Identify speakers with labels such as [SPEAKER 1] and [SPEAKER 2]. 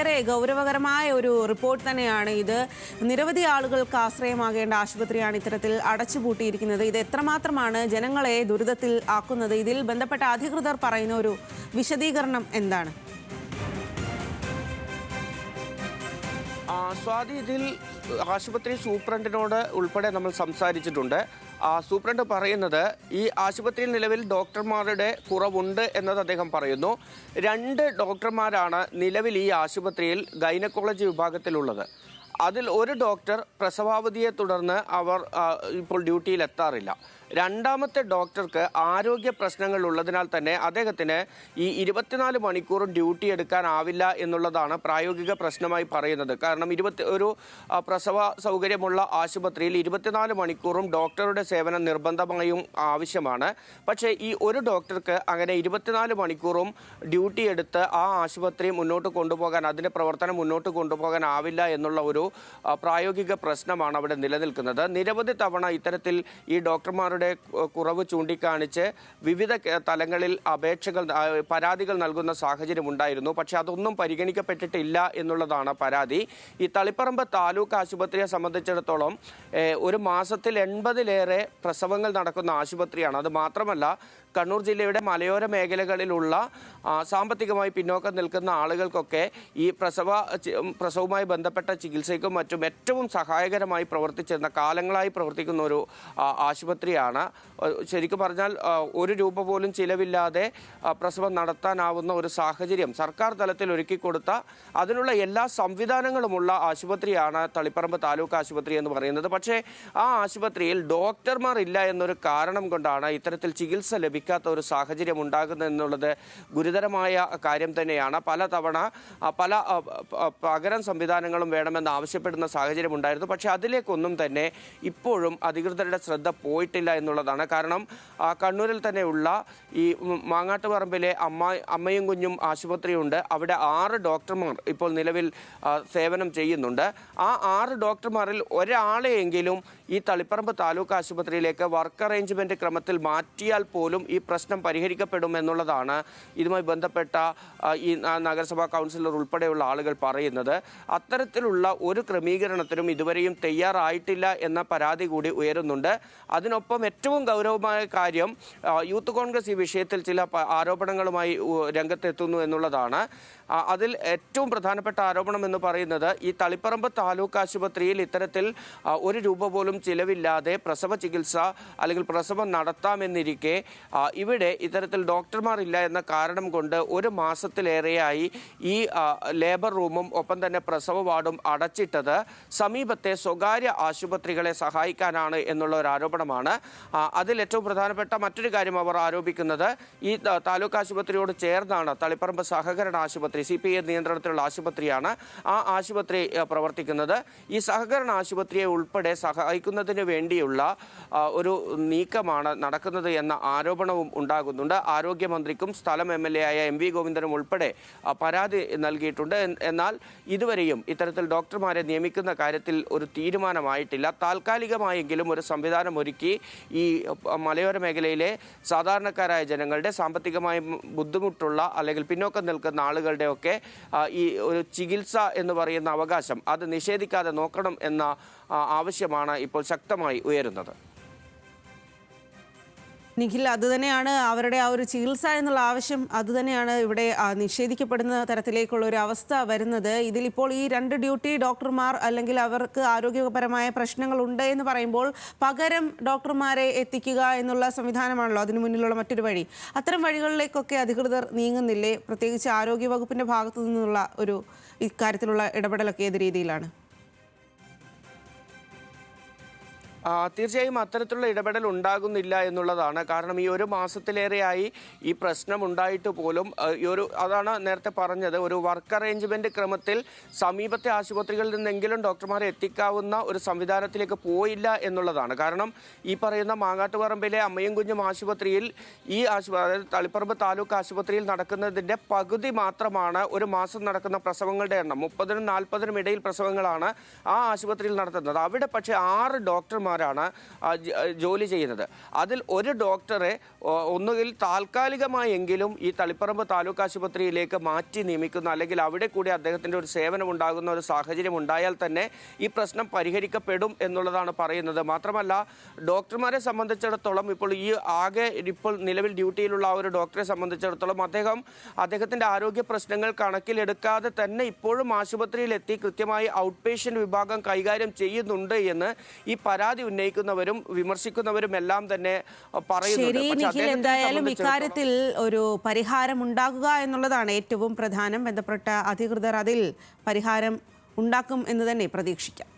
[SPEAKER 1] വളരെ ഗൗരവകരമായ ഒരു റിപ്പോർട്ട് തന്നെയാണ് ഇത്. നിരവധി ആളുകൾക്ക് ആശ്രയമാകേണ്ട ആശുപത്രിയാണ് ഇത്തരത്തിൽ അടച്ചുപൂട്ടിയിരിക്കുന്നത്. ഇത് എത്രമാത്രമാണ് ജനങ്ങളെ ദുരിതത്തിൽ ആക്കുന്നത്? ഇതിൽ ബന്ധപ്പെട്ട അധികൃതർ പറയുന്ന ഒരു വിശദീകരണം എന്താണ്?
[SPEAKER 2] സ്വാതി ഇതിൽ ആശുപത്രി സൂപ്രണ്ടിനോട് ഉൾപ്പെടെ നമ്മൾ സംസാരിച്ചിട്ടുണ്ട്. സൂപ്രണ്ട് പറയുന്നത് ഈ ആശുപത്രിയിൽ നിലവിൽ ഡോക്ടർമാരുടെ കുറവുണ്ട് എന്നത് അദ്ദേഹം പറയുന്നു. രണ്ട് ഡോക്ടർമാരാണ് നിലവിൽ ഈ ആശുപത്രിയിൽ ഗൈനക്കോളജി വിഭാഗത്തിലുള്ളത്. അതിൽ ഒരു ഡോക്ടർ പ്രസവാവധിയെ തുടർന്ന് അവർ ഇപ്പോൾ ഡ്യൂട്ടിയിൽ എത്താറില്ല. രണ്ടാമത്തെ ഡോക്ടർക്ക് ആരോഗ്യ പ്രശ്നങ്ങൾ ഉള്ളതിനാൽ തന്നെ അദ്ദേഹത്തിന് ഈ ഇരുപത്തിനാല് മണിക്കൂറും ഡ്യൂട്ടി എടുക്കാനാവില്ല എന്നുള്ളതാണ് പ്രായോഗിക പ്രശ്നമായി പറയുന്നത്. കാരണം ഇരുപത്തി ഒരു പ്രസവ സൗകര്യമുള്ള ആശുപത്രിയിൽ ഇരുപത്തിനാല് മണിക്കൂറും ഡോക്ടറുടെ സേവനം നിർബന്ധമായും ആവശ്യമാണ്. പക്ഷേ ഈ ഒരു ഡോക്ടർക്ക് അങ്ങനെ ഇരുപത്തിനാല് മണിക്കൂറും ഡ്യൂട്ടി എടുത്ത് ആ ആശുപത്രി മുന്നോട്ട് കൊണ്ടുപോകാൻ അതിന്റെ പ്രവർത്തനം മുന്നോട്ട് കൊണ്ടുപോകാൻ ആവില്ല എന്നുള്ള ഒരു പ്രായോഗിക പ്രശ്നമാണ് അവിടെ നിലനിൽക്കുന്നത്. നിരവധി തവണ ഇത്തരത്തിൽ ഈ ഡോക്ടർമാരുടെ കു- കുറവ് ചൂണ്ടിക്കാണിച്ച് വിവിധ തലങ്ങളിൽ അപേക്ഷകൾ പരാതികൾ നൽകുന്ന സാഹചര്യം ഉണ്ടായിരുന്നു. പക്ഷെ അതൊന്നും പരിഗണിക്കപ്പെട്ടിട്ടില്ല എന്നുള്ളതാണ് പരാതി. ഈ തളിപ്പറമ്പ് താലൂക്ക് ആശുപത്രിയെ സംബന്ധിച്ചിടത്തോളം ഒരു മാസത്തിൽ എൺപതിലേറെ പ്രസവങ്ങൾ നടക്കുന്ന ആശുപത്രിയാണ്. അത് മാത്രമല്ല കണ്ണൂർ ജില്ലയുടെ മലയോര മേഖലകളിലുള്ള സാമ്പത്തികമായി പിന്നോക്കം നിൽക്കുന്ന ആളുകൾക്കൊക്കെ ഈ പ്രസവ പ്രസവവുമായി ബന്ധപ്പെട്ട ചികിത്സയ്ക്കും മറ്റും ഏറ്റവും സഹായകരമായി പ്രവർത്തിച്ചിരുന്ന കാലങ്ങളായി പ്രവർത്തിക്കുന്ന ഒരു ആശുപത്രിയാണ്. ഏഹ് ശരിക്കും പറഞ്ഞാൽ ഒരു രൂപ പോലും ചിലവില്ലാതെ പ്രസവം നടത്താനാവുന്ന ഒരു സാഹചര്യം സർക്കാർ തലത്തിൽ ഒരുക്കി കൊടുത്ത അതിനുള്ള എല്ലാ സംവിധാനങ്ങളുമുള്ള ആശുപത്രിയാണ് തളിപ്പറമ്പ് താലൂക്ക് ആശുപത്രി എന്ന് പറയുന്നത്. പക്ഷേ ആ ആശുപത്രിയിൽ ഡോക്ടർമാർ ഇല്ല എന്നൊരു കാരണം കൊണ്ടാണ് ഇത്തരത്തിൽ ചികിത്സ ലഭിക്കാത്ത ഒരു സാഹചര്യം ഉണ്ടാകുന്നത് എന്നുള്ളത് ഗുരുതരമായ കാര്യം തന്നെയാണ്. പല തവണ പല പകരം സംവിധാനങ്ങളും വേണമെന്ന് ആവശ്യപ്പെടുന്ന സാഹചര്യം ഉണ്ടായിരുന്നു. പക്ഷേ അതിലേക്കൊന്നും തന്നെ ഇപ്പോഴും അധികൃതരുടെ ശ്രദ്ധ പോയിട്ടില്ല എന്നുള്ളതാണ്. കാരണം കണ്ണൂരിൽ തന്നെയുള്ള ഈ മാങ്ങാട്ടുപറമ്പിലെ അമ്മ അമ്മയും കുഞ്ഞും ആശുപത്രിയുണ്ട്. അവിടെ ആറ് ഡോക്ടർമാർ ഇപ്പോൾ നിലവിൽ സേവനം ചെയ്യുന്നുണ്ട്. ആ ആറ് ഡോക്ടർമാരിൽ ഒരാളെയെങ്കിലും ഈ തളിപ്പറമ്പ് താലൂക്ക് ആശുപത്രിയിലേക്ക് വർക്ക് അറേഞ്ച്മെന്റ് ക്രമത്തിൽ മാറ്റിയാൽ പോലും ഈ പ്രശ്നം പരിഹരിക്കപ്പെടും എന്നുള്ളതാണ് ഇതുമായി ബന്ധപ്പെട്ട ഈ നഗരസഭാ കൗൺസിലർ ഉൾപ്പെടെയുള്ള ആളുകൾ പറയുന്നത്. അത്തരത്തിലുള്ള ഒരു ക്രമീകരണത്തിനും ഇതുവരെയും തയ്യാറായിട്ടില്ല എന്ന പരാതി കൂടി ഉയരുന്നുണ്ട്. അതിനൊപ്പം ഏറ്റവും ഗൗരവമായ കാര്യം യൂത്ത് കോൺഗ്രസ് ഈ വിഷയത്തിൽ ചില ആരോപണങ്ങളുമായി രംഗത്തെത്തുന്നു എന്നുള്ളതാണ്. അതിൽ ഏറ്റവും പ്രധാനപ്പെട്ട ആരോപണം എന്ന് പറയുന്നത് ഈ തളിപ്പറമ്പ് താലൂക്ക് ആശുപത്രിയിൽ ഇത്തരത്തിൽ ഒരു രൂപ പോലും ചിലവില്ലാതെ പ്രസവ ചികിത്സ അല്ലെങ്കിൽ പ്രസവം നടത്താമെന്നിരിക്കെ ഇവിടെ ഇത്തരത്തിൽ ഡോക്ടർമാർ ഇല്ല എന്ന കാരണം കൊണ്ട് ഒരു മാസത്തിലേറെയായി ഈ ലേബർ റൂമും ഒപ്പം തന്നെ പ്രസവ വാർഡും അടച്ചിട്ടത് സമീപത്തെ സ്വകാര്യ ആശുപത്രികളെ സഹായിക്കാനാണ് എന്നുള്ള ഒരു ആരോപണമാണ്. അതിൽ ഏറ്റവും പ്രധാനപ്പെട്ട മറ്റൊരു കാര്യം അവർ ആരോപിക്കുന്നത് ഈ താലൂക്ക് ആശുപത്രിയോട് ചേർന്നാണ് തളിപ്പറമ്പ് സഹകരണ ആശുപത്രി സി നിയന്ത്രണത്തിലുള്ള ആശുപത്രിയാണ് ആ ആശുപത്രി പ്രവർത്തിക്കുന്നത്. ഈ സഹകരണ ആശുപത്രിയെ ഉൾപ്പെടെ സഹായിക്കുന്നതിന് വേണ്ടിയുള്ള ഒരു നീക്കമാണ് നടക്കുന്നത് എന്ന ആരോപണവും ഉണ്ടാകുന്നുണ്ട്. ആരോഗ്യമന്ത്രിക്കും സ്ഥലം എം എൽ എ ആയ എം വി ഗോവിന്ദനും ഉൾപ്പെടെ പരാതി നൽകിയിട്ടുണ്ട്. എന്നാൽ ഇതുവരെയും ഇത്തരത്തിൽ ഡോക്ടർമാരെ നിയമിക്കുന്ന കാര്യത്തിൽ ഒരു തീരുമാനമായിട്ടില്ല. താൽക്കാലികമായെങ്കിലും ഒരു സംവിധാനം ഒരുക്കി ഈ മലയോര മേഖലയിലെ സാധാരണക്കാരായ ജനങ്ങളുടെ സാമ്പത്തികമായി ബുദ്ധിമുട്ടുള്ള അല്ലെങ്കിൽ പിന്നോക്കം നിൽക്കുന്ന ആളുകളുടെ ഒക്കെ ഈ ഒരു ചികിത്സ എന്ന് പറയുന്ന അവകാശം അത് നിഷേധിക്കാതെ നോക്കണം എന്ന ആവശ്യമാണ് ഇപ്പോൾ ശക്തമായി ഉയരുന്നത്.
[SPEAKER 1] നിഖിൽ അതുതന്നെയാണ് അവരുടെ ആ ഒരു ചികിത്സ എന്നുള്ള ആവശ്യം അതുതന്നെയാണ് ഇവിടെ നിഷേധിക്കപ്പെടുന്ന തരത്തിലേക്കുള്ള ഒരു അവസ്ഥ വരുന്നത്. ഇതിലിപ്പോൾ ഈ രണ്ട് ഡ്യൂട്ടി ഡോക്ടർമാർ അല്ലെങ്കിൽ അവർക്ക് ആരോഗ്യപരമായ പ്രശ്നങ്ങൾ ഉണ്ട് എന്ന് പറയുമ്പോൾ പകരം ഡോക്ടർമാരെ എത്തിക്കുക എന്നുള്ള സംവിധാനമാണല്ലോ അതിനു മുന്നിലുള്ള മറ്റൊരു വഴി. അത്തരം വഴികളിലേക്കൊക്കെ അധികൃതർ നീങ്ങുന്നില്ലേ? പ്രത്യേകിച്ച് ആരോഗ്യ വകുപ്പിന്റെ ഭാഗത്തു നിന്നുള്ള ഒരു ഇക്കാര്യത്തിലുള്ള ഇടപെടലൊക്കെ ഏത് രീതിയിലാണ്?
[SPEAKER 2] തീർച്ചയായും അത്തരത്തിലുള്ള ഇടപെടൽ ഉണ്ടാകുന്നില്ല എന്നുള്ളതാണ്. കാരണം ഈ ഒരു മാസത്തിലേറെയായി ഈ പ്രശ്നം ഉണ്ടായിട്ട് പോലും ഈ ഒരു അതാണ് നേരത്തെ പറഞ്ഞത് ഒരു വർക്ക് അറേഞ്ച്മെന്റ് ക്രമത്തിൽ സമീപത്തെ ആശുപത്രികളിൽ നിന്നെങ്കിലും ഡോക്ടർമാരെ എത്തിക്കാവുന്ന ഒരു സംവിധാനത്തിലേക്ക് പോയില്ല എന്നുള്ളതാണ്. കാരണം ഈ പറയുന്ന മാങ്ങാട്ടുപറമ്പിലെ അമ്മയും കുഞ്ഞും ആശുപത്രിയിൽ ഈ ആശുപത്രി അതായത് തളിപ്പറമ്പ് താലൂക്ക് ആശുപത്രിയിൽ നടക്കുന്നതിന്റെ പകുതി മാത്രമാണ് ഒരു മാസം നടക്കുന്ന പ്രസവങ്ങളുടെ എണ്ണം. മുപ്പതിനും നാൽപ്പതിനും ഇടയിൽ പ്രസവങ്ങളാണ് ആ ആശുപത്രിയിൽ നടത്തുന്നത്. അവിടെ പക്ഷേ ആറ് ഡോക്ടർമാർ ഡോക്ടർമാരാണ് ജോലി ചെയ്യുന്നത്. അതിൽ ഒരു ഡോക്ടറെ ഒന്നുകിൽ താൽക്കാലികമായെങ്കിലും ഈ തളിപ്പറമ്പ് താലൂക്ക് ആശുപത്രിയിലേക്ക് മാറ്റി നിയമിക്കുന്ന അല്ലെങ്കിൽ അവിടെ കൂടി അദ്ദേഹത്തിന്റെ ഒരു സേവനം ഉണ്ടാകുന്ന ഒരു സാഹചര്യം ഉണ്ടായാൽ തന്നെ ഈ പ്രശ്നം പരിഹരിക്കപ്പെടും എന്നുള്ളതാണ് പറയുന്നത്. മാത്രമല്ല ഡോക്ടർമാരെ സംബന്ധിച്ചിടത്തോളം ഇപ്പോൾ ഈ ആകെ ഇപ്പോൾ നിലവിൽ ഡ്യൂട്ടിയിലുള്ള ആ ഒരു ഡോക്ടറെ സംബന്ധിച്ചിടത്തോളം അദ്ദേഹം അദ്ദേഹത്തിന്റെ ആരോഗ്യ പ്രശ്നങ്ങൾ കണക്കിലെടുക്കാതെ തന്നെ ഇപ്പോഴും ആശുപത്രിയിലെത്തി കൃത്യമായി ഔട്ട് പേഷ്യന്റ് വിഭാഗം കൈകാര്യം ചെയ്യുന്നുണ്ട് എന്ന് ഈ പരാതി ഉന്നയിക്കുന്നവരും വിമർശിക്കുന്നവരും എല്ലാം തന്നെ
[SPEAKER 1] ശരി നിഖിൽ എന്തായാലും ഇക്കാര്യത്തിൽ ഒരു പരിഹാരം ഉണ്ടാകുക എന്നുള്ളതാണ് ഏറ്റവും പ്രധാനം. ബന്ധപ്പെട്ട അധികൃതർ അതിൽ പരിഹാരം ഉണ്ടാക്കും എന്ന് തന്നെ പ്രതീക്ഷിക്കാം.